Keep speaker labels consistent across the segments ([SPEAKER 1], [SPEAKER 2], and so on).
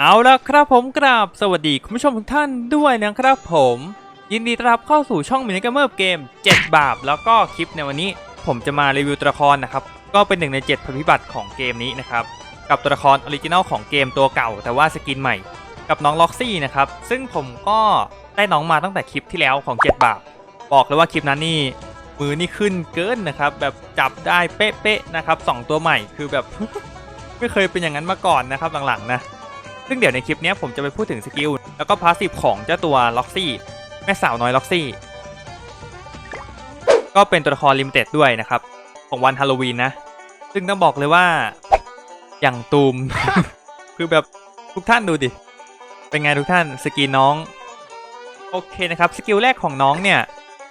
[SPEAKER 1] เอาละครับผมกราบสวัสดีคุณผู้ชมทุกท่านด้วยนะครับผม ยินดีต้อนรับเข้าสู่ช่องมินิเกมเมอร์เกม 7 บาปแล้วก็คลิปในวันนี้ ผมจะมารีวิวตัวละครนะครับ ก็เป็นหนึ่งใน 7ภัยพิบัติของเกมนี้นะครับ กับตัวละครออริจินัลของเกมตัวเก่า แต่ว่าสกินใหม่ กับน้องล็อกซี่นะครับ ซึ่งผมก็ได้น้องมาตั้งแต่คลิปที่แล้วของ 7 บาป บอกเลยว่าคลิปนั้นนี่มือนี่ขึ้นเกินนะครับแบบจับได้เป๊ะๆนะครับสองตัวใหม่คือแบบ ไม่เคยเป็นอย่างนั้นมาก่อนนะครับหลังๆนะ ซึ่งเดี๋ยวในคลิปนี้ผมจะไปพูดถึงสกิลแล้วก็พาสซีฟของเจ้าตัวล็อกซี่แม่สาวน้อยล็อกซี่ก็เป็นตัวละครลิมิเต็ดด้วยนะครับ ของวันฮาโลวีนนะ ซึ่งต้องบอกเลยว่าอย่างตูม คือแบบทุกท่านดูดิ เป็นไงทุกท่านสกินน้อง โอเคนะครับ สกิลแรกของน้องเนี่ย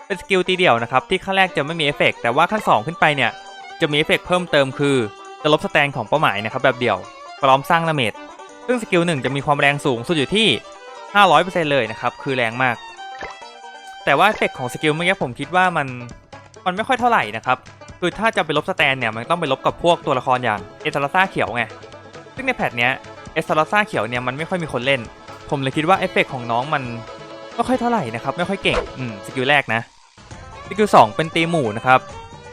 [SPEAKER 1] เป็นสกิลตีเดี่ยวนะครับ ที่ขั้นแรกจะไม่มีเอฟเฟกต์แต่ว่าขั้น 2 ขึ้นไปเนี่ย จะมีเอฟเฟกต์เพิ่มเติมคือ จะลบสแตนของเป้าหมายนะครับแบบเดี่ยวพร้อมสร้างดาเมจ ซึ่งสกิลหนึ่งจะมีความแรงสูงสุดอยู่ที่ 500%เลยนะครับ คือแรงมาก แต่ว่าเอฟเฟกต์ของสกิลเมื่อกี้ผมคิดว่ามันมันไม่ค่อยเท่าไหร่นะครับ คือถ้าจะไปลบสแตนเนี่ยมันต้องไปลบกับพวกตัวละครอย่างเอสลาซ่าเขียวไง ซึ่งในแพทเนี้ยเอสลาซ่าเขียวเนี่ยมันไม่ค่อยมีคนเล่น ผมเลยคิดว่าเอฟเฟกต์ของน้องมันไม่ค่อยเท่าไหร่นะครับ ไม่ค่อยเก่ง อืม สกิลแรกนะ สกิลสองเป็นตีหมู่นะครับ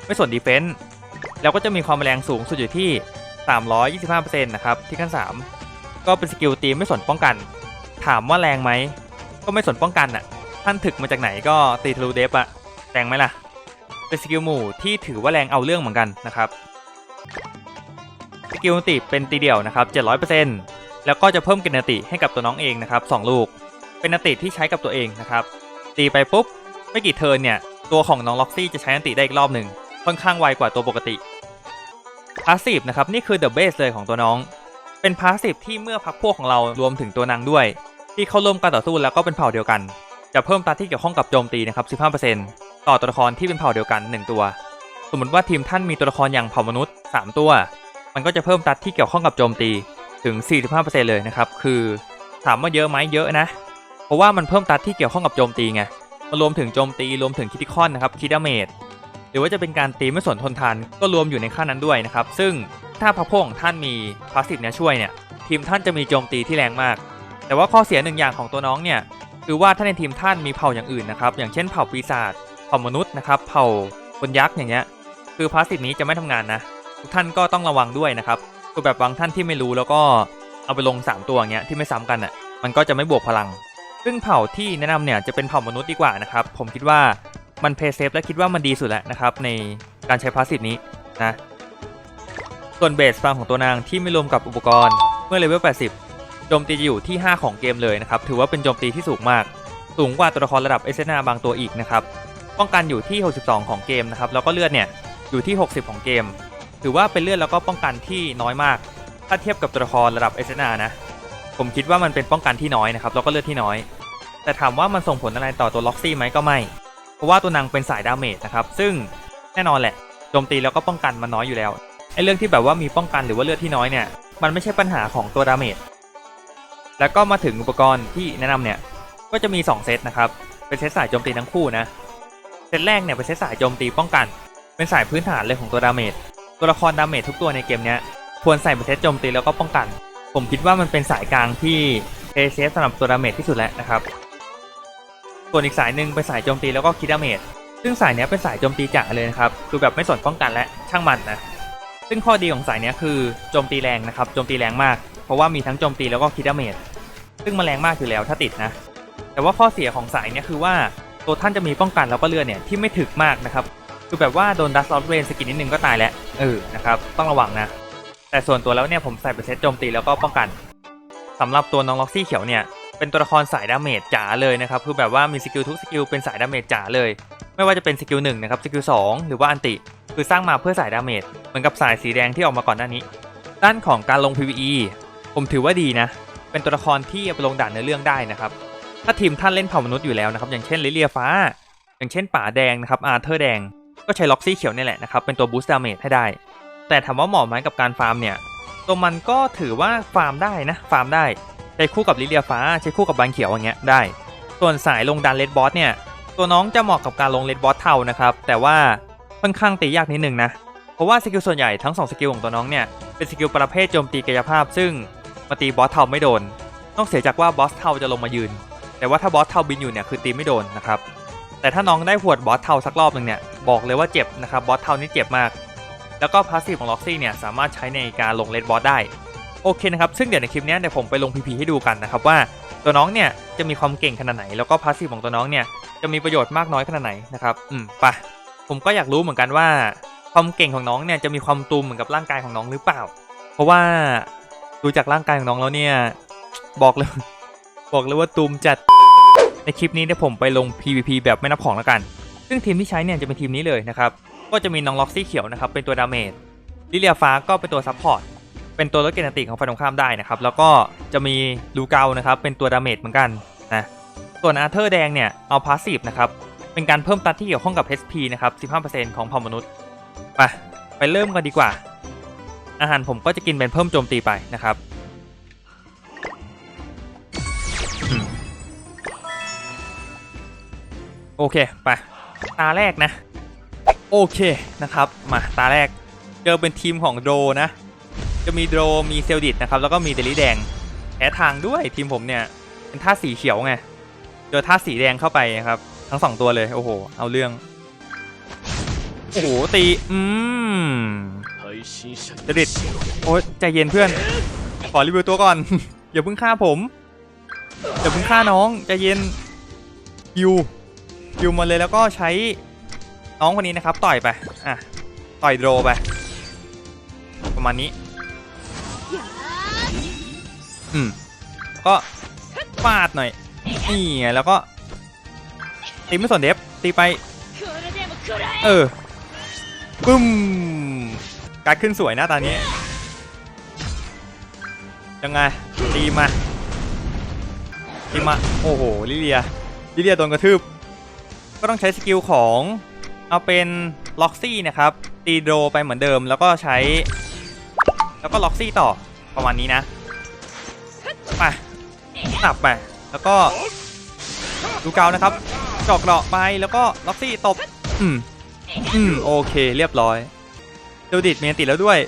[SPEAKER 1] ไม่สนดีเฟนส์แล้วก็จะมีความแรงสูงสุดอยู่ที่ 325%นะครับ ที่ขั้น 3 ก็เป็นสกิลตีไม่สนป้องกัน ถามว่าแรงไหม ก็ไม่สนป้องกันอะท่านถึกมาจากไหนก็ตีทะลุเดฟอะแรงไหมล่ะ เป็นสกิลหมู่ที่ถือว่าแรงเอาเรื่องเหมือนกันนะครับ สกิลติเป็นตีเดี่ยวนะครับ 700%แล้วก็จะเพิ่มกินติให้กับตัวน้องเองนะครับ 2 ลูก เป็นนติที่ใช้กับตัวเองนะครับ ตีไปปุ๊บ ไม่กี่เทิร์นเนี่ย ตัวของน้องล็อกซี่จะใช้นติได้อีกรอบหนึ่ง ค่อนข้างไวกว่าตัวปกติพาสซีฟนะครับ นี่คือเดอะเบสเลยของตัวน้อง เป็นพาสซีฟที่เมื่อพักพวกของเรารวมถึงตัวนางด้วย ที่เข้าร่วมการต่อสู้แล้วก็เป็นเผ่าเดียวกัน จะเพิ่มตัดที่เกี่ยวข้องกับโจมตีนะครับ 15%ต่อตัวละครที่เป็นเผ่าเดียวกัน 1 ตัว สมมติว่าทีมท่านมีตัวละครอย่างเผ่ามนุษย์ 3 ตัว มันก็จะเพิ่มตัดที่เกี่ยวข้องกับโจมตีถึง 45%เลยนะครับ คือถามว่าเยอะไหมเยอะนะ เพราะว่ามันเพิ่มตัดที่เกี่ยวข้องกับโจมตีไงมารวมถึงโจมตีรวมถึงคิติคอนนะครับคิดาเมจหรือว่าจะเป็นการตีไม่สนทนทานก็รวมอยู่ในขั้นนั้นด้วยนะครับ ซึ่ง ถ้าพระพงของท่านมีพาสซีฟเนี้ยช่วยเนี่ยทีมท่านจะมีโจมตีที่แรงมาก แต่ว่าข้อเสียหนึ่งอย่างของตัวน้องเนี่ยคือว่าถ้าในทีมท่านมีเผ่าอย่างอื่นนะครับอย่างเช่นเผ่าปีศาจเผ่ามนุษย์นะครับเผ่าคนยักษ์อย่างเงี้ยคือพาสซีฟนี้จะไม่ทำงานนะทุกท่านก็ต้องระวังด้วยนะครับคือแบบบางท่านที่ไม่รู้แล้วก็เอาไปลง 3 ตัวอย่างเงี้ยที่ไม่ซ้ำกันอะมันก็จะไม่บวกพลัง ซึ่งเผ่าที่แนะนำเนี่ยจะเป็นเผ่ามนุษย์ดีกว่านะครับผมคิดว่ามันเพย์เซฟและคิดว่ามันดีสุดแล้วนะครับในการใช้พาสซีฟนี้นะ ส่วนเบสฟาร์มของตัวนางที่ไม่รวมกับอุปกรณ์เมื่อเลเวล 80 โจมตีจะอยู่ที่ 5 ของเกมเลยนะครับ ถือว่าเป็นโจมตีที่สูงมาก สูงกว่าตัวละครระดับเอเซนาบางตัวอีกนะครับ ป้องกันอยู่ที่ 62 ของเกมนะครับ แล้วก็เลือดเนี่ยอยู่ที่ 60 ของเกม ถือว่าเป็นเลือดแล้วก็ป้องกันที่น้อยมาก ถ้าเทียบกับตัวละครระดับเอเซนานะ ผมคิดว่ามันเป็นป้องกันที่น้อยนะครับ แล้วก็เลือดที่น้อย แต่ถามว่ามันส่งผลอะไรต่อตัวล็อกซี่ไหมก็ไม่ เพราะว่าตัวนางเป็นสายดาเมจนะครับ ซึ่งแน่นอนแหละ โจมตีแล้วก็ป้องกันมันน้อยอยู่แล้ว ไอเรื่องที่แบบว่ามีป้องกันหรือว่าเลือดที่น้อยเนี่ย มันไม่ใช่ปัญหาของตัวดาเมจ แล้วก็มาถึงอุปกรณ์ที่แนะนำเนี่ย ก็จะมี 2 เซตนะครับ เป็นเซตสายโจมตีทั้งคู่นะ เซตแรกเนี่ยเป็นเซตสายโจมตีป้องกัน เป็นสายพื้นฐานเลยของตัวดาเมจ ตัวละครดาเมจทุกตัวในเกมเนี้ยควรใส่เป็นเซตโจมตีแล้วก็ป้องกัน ผมคิดว่ามันเป็นสายกลางที่เพย์เซฟสำหรับตัวดาเมจที่สุดแล้วนะครับ ส่วนอีกสายหนึ่งเป็นสายโจมตีแล้วก็คิดดาเมจ ซึ่งสายเนี้ยเป็นสายโจมตีจ๋าเลยนะครับ คือแบบไม่สนป้องกันและช่างมันนะ ซึ่งข้อดีของสายนี้คือโจมตีแรงนะครับโจมตีแรงมาก เพราะว่ามีทั้งโจมตีแล้วก็คิดดาเมจซึ่งมันแรงมากอยู่แล้วถ้าติดนะ แต่ว่าข้อเสียของสายนี้คือว่าตัวท่านจะมีป้องกันแล้วก็เลือดเนี่ยที่ไม่ถึกมากนะครับคือแบบว่าโดนดัสลอตเวนสกินนิดนึงก็ตายแล้วเออนะครับต้องระวังนะ แต่ส่วนตัวแล้วเนี่ยผมใส่เป็นเซตโจมตีแล้วก็ป้องกันสำหรับตัวน้องล็อกซี่เขียวเนี่ยเป็นตัวละครสายดาเมจจ๋าเลยนะครับคือแบบว่ามีสกิลทุกสกิลเป็นสายดาเมจจ๋าเลย ไม่ว่าจะเป็นสกิลหนึ่งนะครับสกิลสองหรือว่าอันติ คือสร้างมาเพื่อสายดาเมจเหมือนกับสายสีแดงที่ออกมาก่อนหน้านี้ ด้านของการลง PVE ผมถือว่าดีนะ เป็นตัวละครที่ไปลงด่านในเรื่องได้นะครับ ถ้าทีมท่านเล่นเผ่ามนุษย์อยู่แล้วนะครับ อย่างเช่นลิเลียฟ้า อย่างเช่นป่าแดงนะครับอาร์เธอร์แดง ก็ใช้ล็อกซี่เขียวนี่แหละนะครับ เป็นตัวบูสต์ดาเมจให้ได้ แต่ถามว่าเหมาะไหมกับการฟาร์มเนี่ย ตัวมันก็ถือว่าฟาร์มได้นะ ฟาร์มได้ ใช้คู่กับลิเลียฟ้า ใช้คู่กับบางเขียวอย่างเงี้ยได้ ส่วนสายลงดันเลดบอสเนี่ย ตัวน้องจะเหมาะกับการลงเลดบอสเทานะครับ แต่ว่า ค่อนข้างตียากนิดนึงนะ เพราะว่าสกิลส่วนใหญ่ทั้ง 2 สกิลของตัวน้องเนี่ยเป็นสกิลประเภทโจมตีกายภาพ ซึ่งมาตีบอสเทาไม่โดน นอกเสียจากว่าบอสเทาจะลงมายืน แต่ว่าถ้าบอสเทาบินอยู่เนี่ยคือตีไม่โดนนะครับ แต่ถ้าน้องได้หวดบอสเทาสักรอบหนึ่งเนี่ยบอกเลยว่าเจ็บนะครับบอสเทานี่เจ็บมาก แล้วก็พาสซีฟของล็อกซี่เนี่ยสามารถใช้ในการลงเลดบอสได้โอเคนะครับ ซึ่งเดี๋ยวในคลิปนี้เดี๋ยวผมไปลงพีพีให้ดูกันนะครับว่าตัวน้องเนี่ยจะมีความเก่งขนาดไหน แล้วก็พาสซีฟของตัวน้องเนี่ยจะมีประโยชน์มากน้อยขนาดไหนนะครับ อืม ไป ผมก็อยากรู้เหมือนกันว่า ความเก่งของน้องเนี่ยจะมีความตูมเหมือนกับร่างกายของน้องหรือเปล่า เพราะว่าดูจากร่างกายของน้องแล้วเนี่ย บอกเลย บอกเลยว่าตูมจัดในคลิปนี้เนี่ยผมไปลง PVP แบบไม่นับของแล้วกัน ซึ่งทีมที่ใช้เนี่ยจะเป็นทีมนี้เลยนะครับ ก็จะมีน้องล็อกซี่เขียวนะครับเป็นตัวดาเมจ ลิเลียฟ้าก็เป็นตัวซัพพอร์ต เป็นตัวลดเกณฑ์ติของฝ่ายตรงข้ามได้นะครับ แล้วก็จะมีลูเกานะครับเป็นตัวดาเมจเหมือนกันนะ ส่วนอาร์เธอร์แดงเนี่ยเอาพาสซีฟนะครับ เป็นการเพิ่มตัดที่เกี่ยวข้องกับ HP นะครับ 15%ของเผ่ามนุษย์ ไป ไปเริ่มกันดีกว่า อาหารผมก็จะกินเป็นเพิ่มโจมตีไปนะครับ โอเค ไป ตาแรกนะ โอเคนะครับ มาตาแรก เจอเป็นทีมของโดนะ จะมีโดมีเซลดิตนะครับ แล้วก็มีเดลิแดงแพ้ทางด้วยทีมผมเนี่ย เป็นท่าสีเขียวไง เจอท่าสีแดงเข้าไปนะครับ ทั้งสองตัวเลย โอ้โห เอาเรื่อง โอ้โห ตี อืม
[SPEAKER 2] จริต
[SPEAKER 1] โอ้ยใจเย็นเพื่อน ขอรีวิวตัวก่อน อย่าเพิ่งฆ่าผม อย่าเพิ่งฆ่าน้อง ใจเย็นฮิวฮิวมาเลยแล้วก็ใช้น้องคนนี้นะครับ ต่อยไป อะ ต่อยโดรไป ประมาณนี้ อืม ก็ฟาดหน่อย นี่ไงแล้วก็ ตีไม่สนเดฟตีไป เออปึ้มการดขึ้นสวยนะตอนนี้ ยังไง ตีมา ตีมา โอ้โห ลิเลีย ลิเลียโดนกระทืบ ก็ต้องใช้สกิลของ เอาเป็นล็อกซี่นะครับ ตีโดไปเหมือนเดิม แล้วก็ใช้ แล้วก็ล็อกซี่ต่อ ประมาณนี้นะ ไปตับไป แล้วก็ ดูเกานะครับ จอกเกาะไปแล้วก็ล็อกซี่ตบ อืม อืม โอเค เรียบร้อยเดูดิดเมียติดแล้วด้วย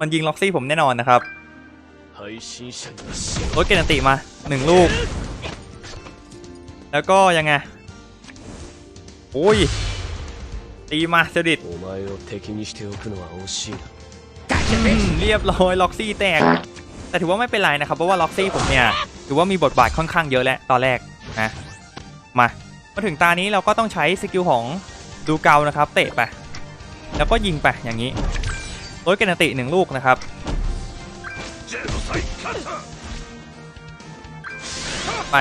[SPEAKER 1] มันยิงล็อกซี่ผมแน่นอนนะครับรถเกนติมาหนึ่งลูก แล้วก็ยังไงโอ้ยตีมาเด
[SPEAKER 2] ซ
[SPEAKER 1] ดิตเรียบร้อยล็อกซี่แตก แต่ถือว่าไม่เป็นไรนะครับ เพราะว่าล็อกซี่ผมเนี่ย ถือว่ามีบทบาทค่อนข้างเยอะแล้วตอนแรกนะ มา มาถึงตานี้เราก็ต้องใช้สกิลของดูเกานะครับ เตะไป แล้วก็ยิงไปอย่างนี้ลดกันติหนึ่งลูกนะครับไป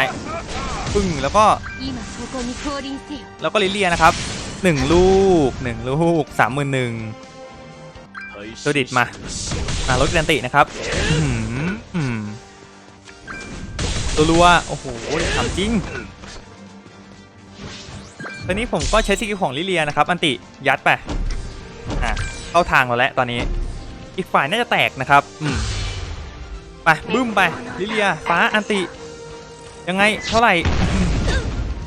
[SPEAKER 1] ปึ้งแล้วก็แล้วก็ลิเลียนะครับหนึ่งลูกหนึ่งลูกสามหมื่นหนึ่งติดมาลดารถกันตินะครับตัวรัวโอ้โหทำจริง ตอนนี้ผมก็ใช้สกิลของลิเลียนะครับ อันติยัดไปอะเข้าทางเราแล้วตอนนี้ อีกฝ่ายน่าจะแตกนะครับ อืมไปบึ้มไปลิเลียฟ้าอันติ ยังไงเท่าไหร่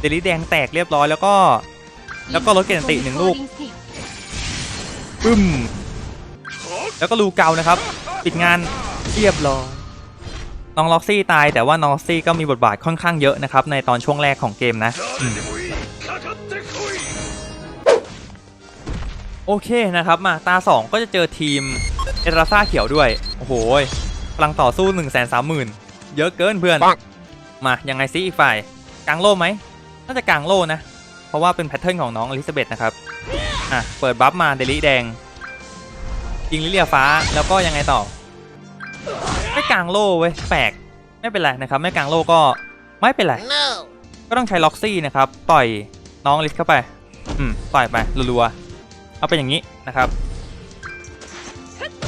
[SPEAKER 1] เดลิแดงแตกเรียบร้อยแล้วก็ แล้วก็รถเกอร์อันติหนึ่งลูกปึ้มแล้วก็ลูเกานะครับ ปิดงานเรียบร้อยน้องล็อกซี่ตายแต่ว่าน้องล็อกซี่ก็มีบทบาทค่อนข้างเยอะนะครับในตอนช่วงแรกของเกมนะ โอเคนะครับมาตา 2 ก็จะเจอทีมเอตราซ่าเขียวด้วย โอ้โหยพลังต่อสู้1 3 0 0 0 0เยอะเกินเพื่อน มายังไงซิอีกฝ่ายกลางโล่ไหมน่าจะกลางโล่นะ เพราะว่าเป็นแพทเทิร์นของน้องอลิซาเบธนะครับ อะ เปิดบัฟมาเดลิแดงยิงลิเลียฟ้าแล้วก็ยังไงต่อ ไม่กลางโล่เว้ยแปลกไม่เป็นไรนะครับไม่กลางโล่ก็ไม่เป็นไร ก็ต้องใช้ล็อกซี่นะครับ ต่อยน้องลิสเข้าไป อืม ต่อยไปรัวๆ เอาเป็นอย่างนี้นะครับ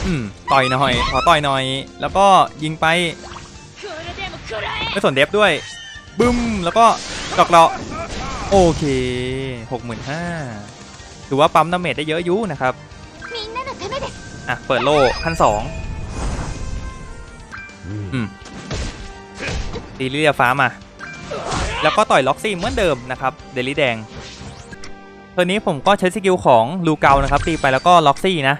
[SPEAKER 1] อืมต่อยหน่อย ขอต่อยหน่อย แล้วก็ยิงไปไม่สนเดฟด้วยบึ้มแล้วก็ดอกเราโอเคหกหมื่นห้าถือว่าปั๊มดาเมจได้เยอะอยู่นะครับอะเปิดโล่ขั้นสองอืมตีลิเรียฟ้ามา แล้วก็ต่อยล็อกซี่เหมือนเดิมนะครับ เดลี่แดง ตัวนี้ผมก็ใช้สกิลของลูเกานะครับตีไปแล้วก็ล็อกซี่นะ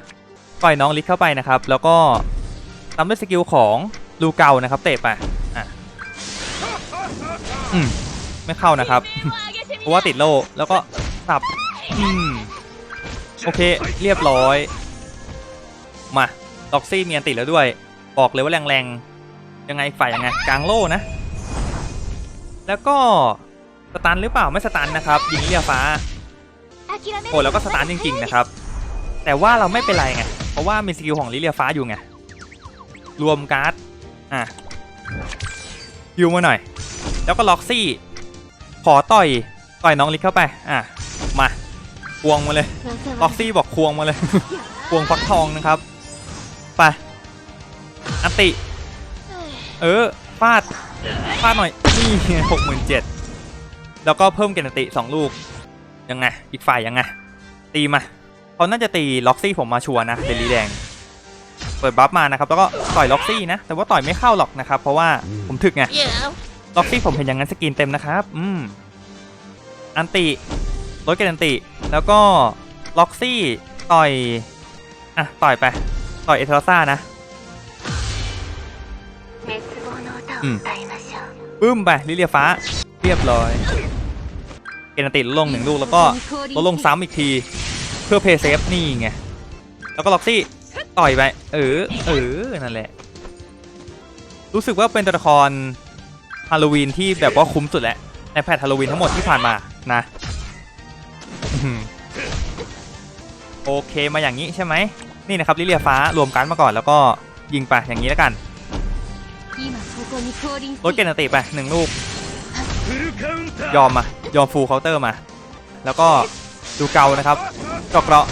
[SPEAKER 1] ปล่อยน้องลิทเข้าไปนะครับ แล้วก็ตามด้วยสกิลของลูเกานะครับ เตะไปอะอืมไม่เข้านะครับเพราะว่าติดโลแล้วก็สับอืมโอเคเรียบร้อยมาล็อกซี่มีอันติดแล้วด้วย บอกเลยว่าแรงแรงยังไงฝ่ายยังไงกลางโลนะ แล้วก็สตันหรือเปล่าไม่สตันนะครับ ยิงเรียฟ้า โอ้แล้วก็สตาร์ทจริงๆนะครับ แต่ว่าเราไม่เป็นไรไง เพราะว่ามีสกิลของลิเลียฟ้าอยู่ไง รวมการ์ด อะฮิวมาหน่อย แล้วก็ล็อกซี่ ขอต่อย ต่อยน้องลิกเข้าไป อะ มา ควงมาเลย ล็อกซี่บอกควงมาเลย ควงฟักทองนะครับ ไป อันติ เออ ฟาด ฟาดหน่อย นี่หกหมื่นเจ็ดแล้วก็เพิ่มเกณฑ์อันติสองลูก ยังไง อีกฝ่ายยังไง ตีมาเขาน่าจะตีล็อกซี่ผมมาชัวนะเดลีแดง เปิดบัฟมานะครับ แล้วก็ต่อยล็อกซี่นะ แต่ว่าต่อยไม่เข้าหรอกนะครับ เพราะว่าผมถึกไง ล็อกซี่ผมเห็นอย่างนั้นสกินเต็มนะครับ อืม อันติลดเกนอันติ แล้วก็ล็อกซี่ต่อย อะ ต่อยไป ต่อยเอเทลซ่านะ
[SPEAKER 3] อืม
[SPEAKER 1] บึ้มไปลิเลียฟ้า เรียบร้อย เป็นติดลงหนึ่งลูกแล้วก็ลดลงซ้ำอีกทีเพื่อเพย์เซฟนี่ไงแล้วก็ล็อกซี่ต่อยไปเออเออนั่นแหละ รู้สึกว่าเป็นตัวละครฮาโลวีนที่แบบว่าคุ้มสุดแหละในแพทฮาโลวีนทั้งหมดที่ผ่านมานะโอเคมาอย่างนี้ใช่ไหมนี่นะครับลิเลียฟ้ารวมกันมาก่อนแล้วก็ยิงไปอย่างนี้แล้วกันลดเกณฑ์ติไปหนึ่งลูกยอมมา ยอมฟูลเคาน์เตอร์มา แล้วก็ดูเกานะครับจอกเกราะ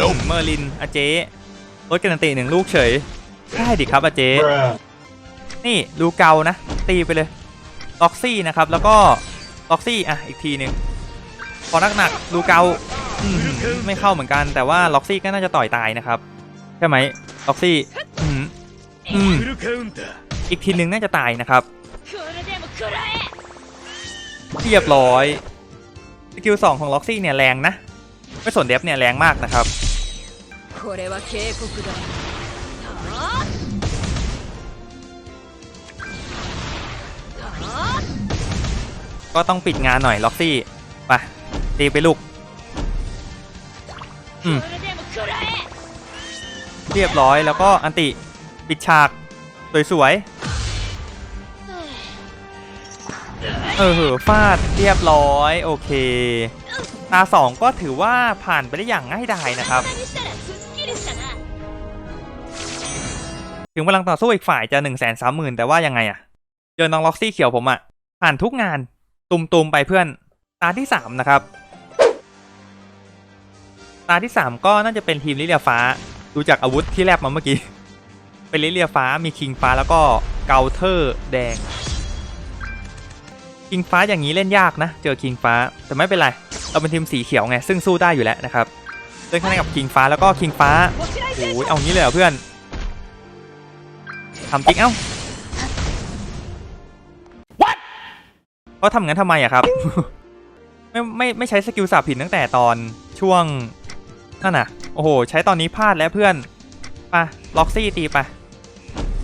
[SPEAKER 1] ลมเมอร์ลินอาเจ้ลดกันตีหนึ่งลูกเฉย ได้ดิครับอาเจ้นี่ดูเกานะ ตีไปเลยล็อกซี่นะครับ แล้วก็ล็อกซี่อะอีกทีหนึ่งพอนักหนักดูเกาไม่เข้าเหมือนกันแต่ว่าล็อกซี่ก็น่าจะต่อยตายนะครับใช่ไหมล็อกซี่อีกทีหนึ่งน่าจะตายนะครับ เรียบร้อยสกิลสองของล็อกซี่เนี่ยแรงนะ ไม่สนเด็บเนี่ยแรงมากนะครับก็ต้องปิดงานหน่อยล็อกซี่ไปตีไปลูก อืม เรียบร้อยแล้วก็อันติ ปิดฉาก สวย เออเหอฟาดเรียบร้อย โอเคตาสองก็ถือว่าผ่านไปได้อย่างง่ายดายนะครับ ถึงพลังต่อสู้อีกฝ่ายจะหนึ่งแสนสามหมื่นแต่ว่ายังไงอะเจอน้องล็อกซี่เขียวผมอะผ่านทุกงานตุมตุมไปเพื่อนตาที่สามนะครับ ตาที่สามก็น่าจะเป็นทีมลิเลียฟ้า ดูจากอาวุธที่แลบมาเมื่อกี้ เป็นลิเลียฟ้ามีคิงฟ้าแล้วก็เกาเทอร์แดง คิงฟ้าอย่างนี้เล่นยากนะ เจอคิงฟ้าแต่ไม่เป็นไร เราเป็นทีมสีเขียวไง ซึ่งสู้ได้อยู่แล้วนะครับเล่นข้างนกับคิงฟ้าแล้วก็คิงฟ้าโอ้ยเอางี้เลยเหรอเพื่อนทำจริงเอ้าเขาทำงั้นทำไมอะครับ ไม่ไม่ไม่ใช้สกิลสาบผิดตั้งแต่ตอนช่วงนั่นน่ะ โอ้โห ใช้ตอนนี้พลาดแล้วเพื่อนปะล็อกซี่ตีปะ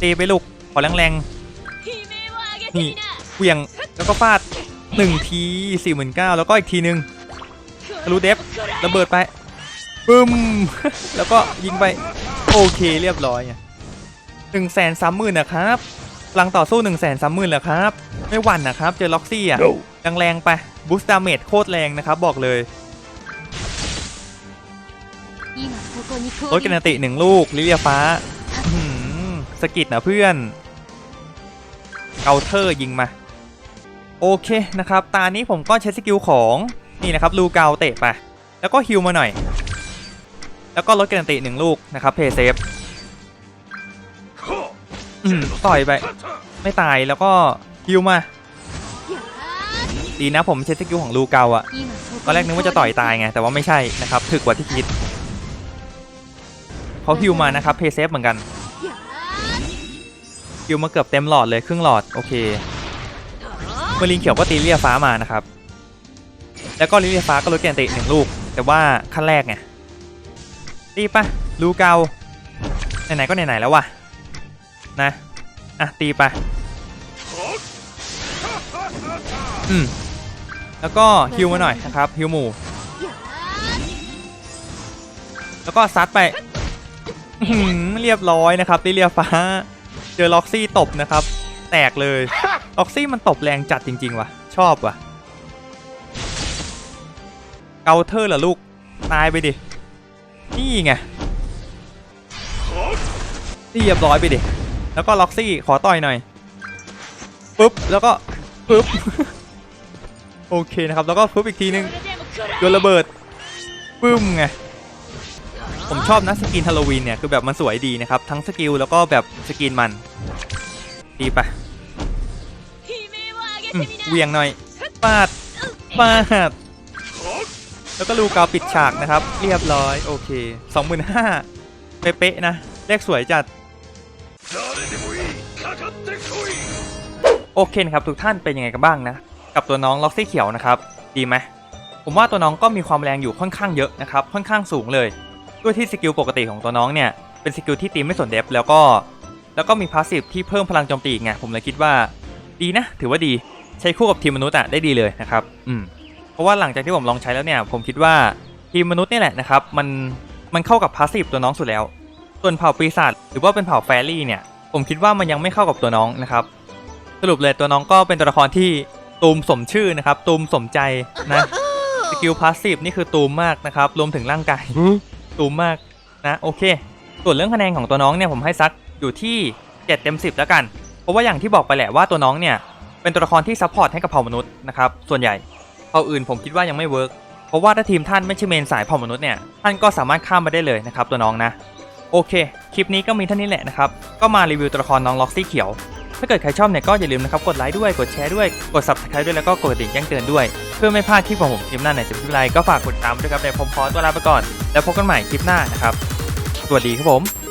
[SPEAKER 1] ตีไปลูกขอแรงๆนี่ เวียงแล้วก็ฟาด1ทีสี่9 0 0แล้วก็อีกทีนึงทะลุเดฟระเบิดไปบึ้ม แล้วก็ยิงไป โอเคเรียบร้อยหนึ่งแสนสามหมื่นนะครับหลังต่อสู้หนึ่งแสนสามหมื่นเหรอครับ ไม่หวั่นนะครับ เจอล็อกซี่อะยังแรงไปบูสต์ดาเมจโคตรแรงนะครับ บอกเลย
[SPEAKER 3] ล
[SPEAKER 1] ดกันติหนึ่งลูก ลิเลียฟ้าสกิดนะเพื่อน เกาเทอร์ยิงมา โอเคนะครับ ตานี้ผมก็ใช้สกิลของนี่นะครับลูเกาเตะไป แล้วก็ฮิวมาหน่อย แล้วก็ลดกันติหนึ่งลูกนะครับเพย์เซฟต่อยไป ไม่ตายแล้วก็ฮิวมา ดีนะผมใช้สกิลของลูเกาอะตอนแรกนึกว่าจะต่อยตายไง แต่ว่าไม่ใช่นะครับถึกกว่าที่คิดเขาฮิวมานะครับเพย์เซฟเหมือนกันฮิวมาเกือบเต็มหลอดเลยครึ่งหลอดโอเค เมอร์ลินเขียวก็ตีเลียฟ้ามานะครับ แล้วก็ลิเลียฟ้าก็ลดแกนติหนึ่งลูก แต่ว่าขั้นแรกไงตีปะลูเกาไหนๆก็ไหนๆแล้ววะนะอะตีไปอืมแล้วก็ฮิวมาหน่อยนะครับฮิวหมู่แล้วก็ซัดไปเรียบร้อยนะครับตีเรียฟ้า เจอล็อกซี่ตบนะครับ แตกเลย ล็อกซี่มันตบแรงจัดจริง ๆ ว่ะ ชอบว่ะ เกาเทอร์เหรอลูก ตายไปดิ นี่ไงเรียบร้อยไปดิ แล้วก็ล็อกซี่ขอต่อยหน่อยปุ๊บ แล้วก็ปุ๊บ โอเคนะครับ แล้วก็ปุ๊บอีกทีนึงโยนระเบิด ปึ้มไง ผมชอบนะสกินฮาโลวีนเนี่ย คือแบบมันสวยดีนะครับ ทั้งสกิลแล้วก็แบบสกินมัน ดีไป
[SPEAKER 3] 悲
[SPEAKER 1] เวียงหน่อยปาดปาด แล้วก็ลูกาวปิดฉากนะครับ เรียบร้อย โอเคสองหมื่นห้าเป๊ะๆนะ เลขสวยจัด โอเคนะครับ ทุกท่านเป็นยังไงกันบ้างนะ กับตัวน้องล็อกซี่เขียวนะครับ ดีไหมผมว่าตัวน้องก็มีความแรงอยู่ค่อนข้างเยอะนะครับ ค่อนข้างสูงเลย ด้วยที่สกิลปกติของตัวน้องเนี่ย เป็นสกิลที่ตีไม่สนเด็บแล้วก็ แล้วก็มีพาสซีฟที่เพิ่มพลังโจมตีไงผมเลยคิดว่า ดีนะ ถือว่าดี ใช้คู่กับทีมมนุษย์อะได้ดีเลยนะครับอืมเพราะว่าหลังจากที่ผมลองใช้แล้วเนี่ย ผมคิดว่าทีมมนุษย์นี่แหละนะครับมันมันเข้ากับพาสซีฟตัวน้องสุดแล้ว ส่วนเผ่าปีศาจหรือว่าเป็นเผ่าแฟรี่เนี่ย ผมคิดว่ามันยังไม่เข้ากับตัวน้องนะครับ สรุปเลยตัวน้องก็เป็นตัวละครที่ตูมสมชื่อนะครับตูมสมใจนะสกิลพาสซีฟนี่คือตูมมากนะครับรวมถึงร่างกายตูมมากนะโอเค ส่วนเรื่องคะแนนของตัวน้องเนี่ยผมให้ซักอยู่ที่ 7 เต็ม 10 แล้วกัน เพราะว่าอย่างที่บอกไปแหละว่าตัวน้องเนี่ย เป็นตัวละครที่ซัพพอร์ตให้กับเผ่ามนุษย์นะครับส่วนใหญ่เผ่าอื่นผมคิดว่ายังไม่เวิร์กเพราะว่าถ้าทีมท่านไม่ใช่เมนสายเผ่ามนุษย์เนี่ยท่านก็สามารถข้ามมาได้เลยนะครับตัวน้องนะโอเค คลิปนี้ก็มีเท่านี้แหละนะครับ ก็มารีวิวตัวละครน้องล็อกซี่เขียว ถ้าเกิดใครชอบเนี่ยก็อย่าลืมนะครับ กดไลค์ด้วย กดแชร์ด้วย กด subscribe ด้วย แล้วก็กดกระดิ่งแจ้งเตือนด้วย เพื่อไม่พลาดคลิปของผมคลิปหน้าไหนจะเป็นคลิปไรก็ฝากกดติดตามด้วยครับในผมขอตัวลาไปก่อน แล้วพบกันใหม่คลิปหน้านะครับ สวัสดีครับผม